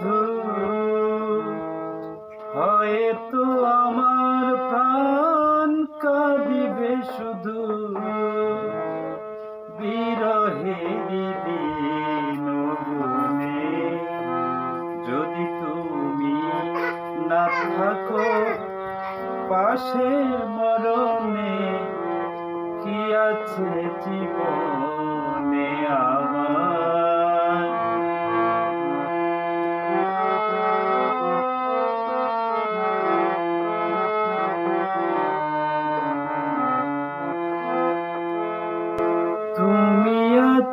শুধু হয়তো আমার প্রাণ কাঁদিবে শুধু। বিরহেরি দিন যদি তুমি না থাকো পাশে মরণে কি আছে জীবনে আমার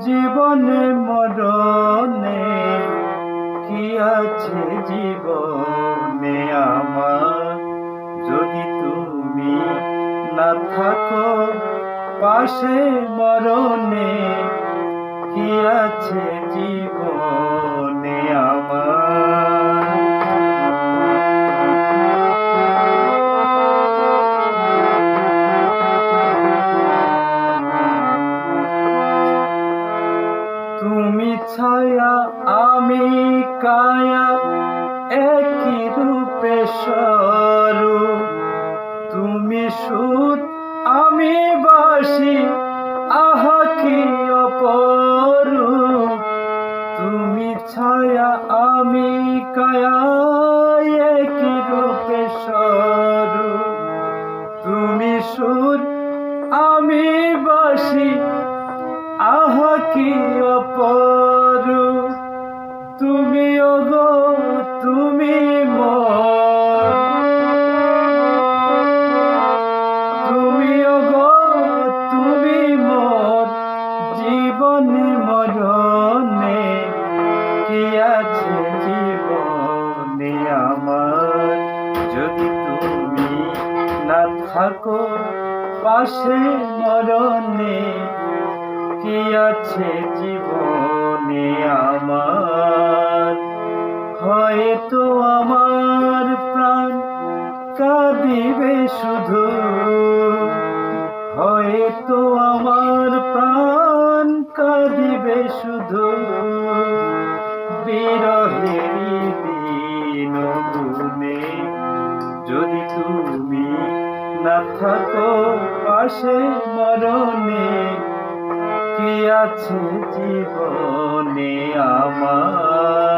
জীবনে মরণে কি আছে জীবনে আমার? যদি তুমি না থাকো পাশে মরণে ছায়া আমি কায়া একই রূপে স্বরূপ তুমি সুর আমি বাসি, আহা কি অপরূপ। তুমি ছায়া আমি কায়া একই রূপে স্বরূপ তুমি সুর আমি বাসি, আহা কি অপরু আমার। যদি তুমি না থাকো, পাশে মরণে কি আছে জীবনে আমার? হয়তো আমার প্রাণ কাঁদিবে শুধু। হয়তো আমার প্রাণ কাঁদিবে শুধু। বিরহেরি থাকো পাশে মরণে কি আছে জীবনে আমার?